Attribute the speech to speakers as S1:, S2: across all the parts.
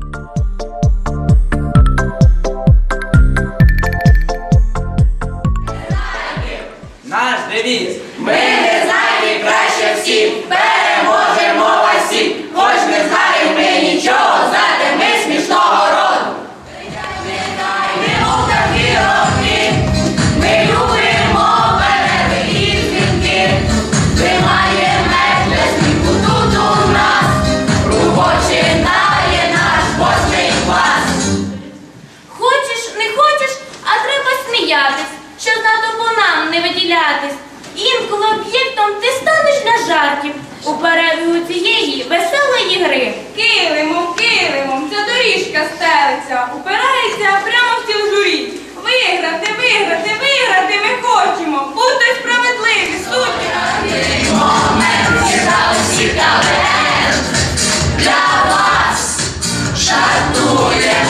S1: Thank you. Щоб на по нам не виділятись. Інколи об'єктом ти станеш для жартів у перерві цієї веселої гри.
S2: Килимом, килимом, ця доріжка стелиться, упирається прямо в тіл журі. Виграти, виграти, виграти ми хочемо, бути справедливі, судді.
S3: Для вас жартуємо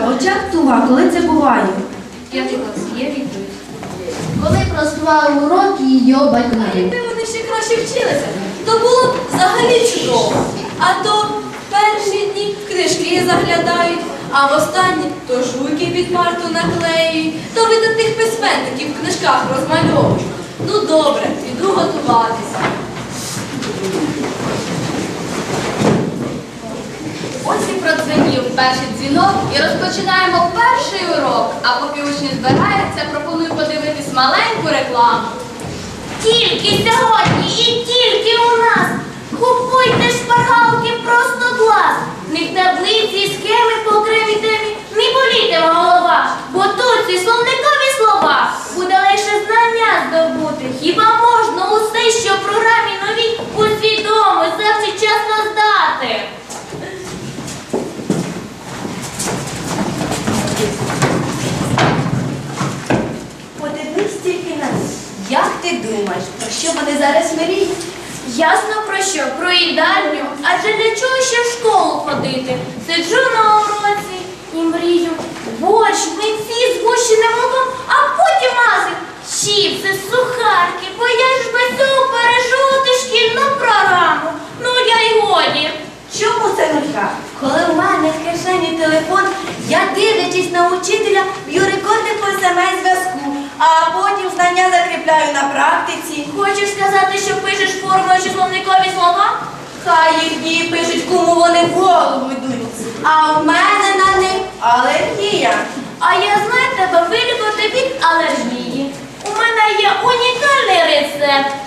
S4: в очах туга. Коли це буває?
S5: П'ятий клас, є відповідь.
S6: Коли проспівали уроки і його батько
S1: Якби вони ще краще вчилися, то було б взагалі чудово. А то перші дні книжки заглядають, а в останні то жуйки під парту наклеюють, то видатних письменників в книжках розмальовують. Ну добре, піду готуватися.
S5: Ось і продзвенів перший дзвінок і розпочинаємо перший урок. А поки учні збираються, пропоную подивитись маленьку рекламу.
S1: Тільки сьогодні і тільки у нас. Купуйте шпаргалки просто клас. В таблиці схеми по окремій темі. Не болітиме голова,
S7: Подивись тільки на них. Як ти думаєш, про що вони зараз мріють?
S1: Ясно про що? Про їдальню. Адже для чого ще в школу ходити? Сиджу на уроці і мрію. Борщ, млинці з гущеним молоком, а потім маси. Чіпси, сухарки, бо я ж без цього пережувати шкільну програму. Ну я й годі.
S7: Чому це нулька? Коли в мене в кишені телефон, я дивлячись на учителя, б'ю рекорди по смс-зв'язку, а потім знання закріпляю на практиці.
S1: Хочеш сказати, що пишеш формою чи словникові слова?
S7: Хай їх дії пишуть, кому вони в голову йдуть. А в мене на них алергія.
S1: А я знаю тебе вилікувати від алергії. У мене є унікальний рецепт.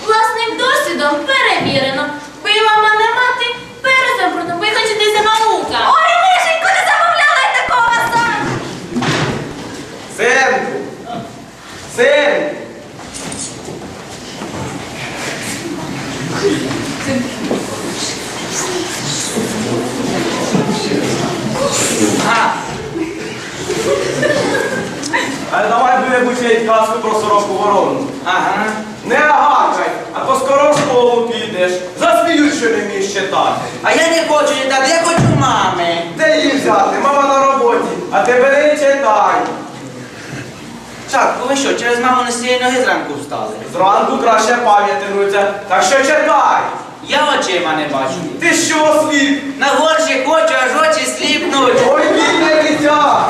S8: Давай будемо вчити казку про сороку ворону. Ага. Не агакай, а по скоро в школу підеш. Засміють, що не вмієш читати.
S3: А я не хочу читати, я хочу мами.
S8: Де її взяти? Мама на роботі, а ти бери і читай.
S3: Чак, ви що, через маму не з цієї ноги зранку встали?
S8: Зранку краще пам'ятинуться, так що читай.
S3: Я очима не бачу.
S8: Ти що сліп?
S3: На горші хочу, аж очі сліпнуть.
S8: Ой, бідне дитя!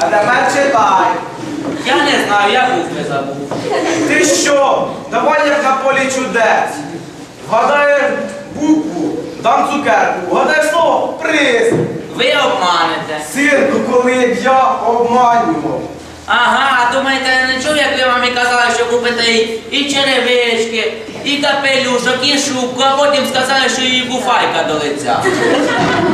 S8: А тепер читай.
S3: Я не знаю, я букви забув.
S8: Ти що? Давай як на полі чудес. Вгадаєш букву, дам цукерку. Вгадаєш слово приз.
S3: Ви обманете.
S8: Синку, коли я обманював.
S3: Ага, а думаєте, я не чув, як ви мамі казали, що купите і, і черевички, і капелюшок, і шубку, а потім сказали, що її буфайка до лиця.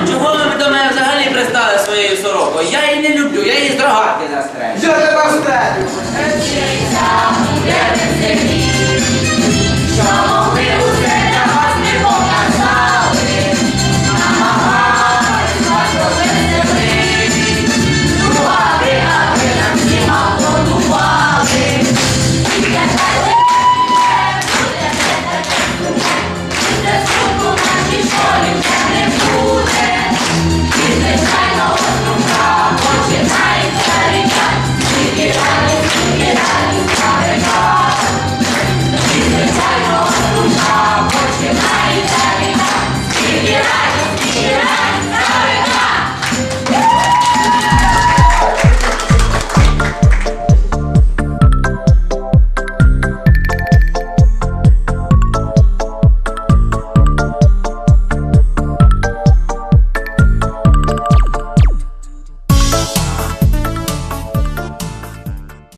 S3: Чого ви до мене взагалі пристали своєю сорокою? Я її не люблю, я її з рогатки застрелю.
S8: Я тебе встрелю!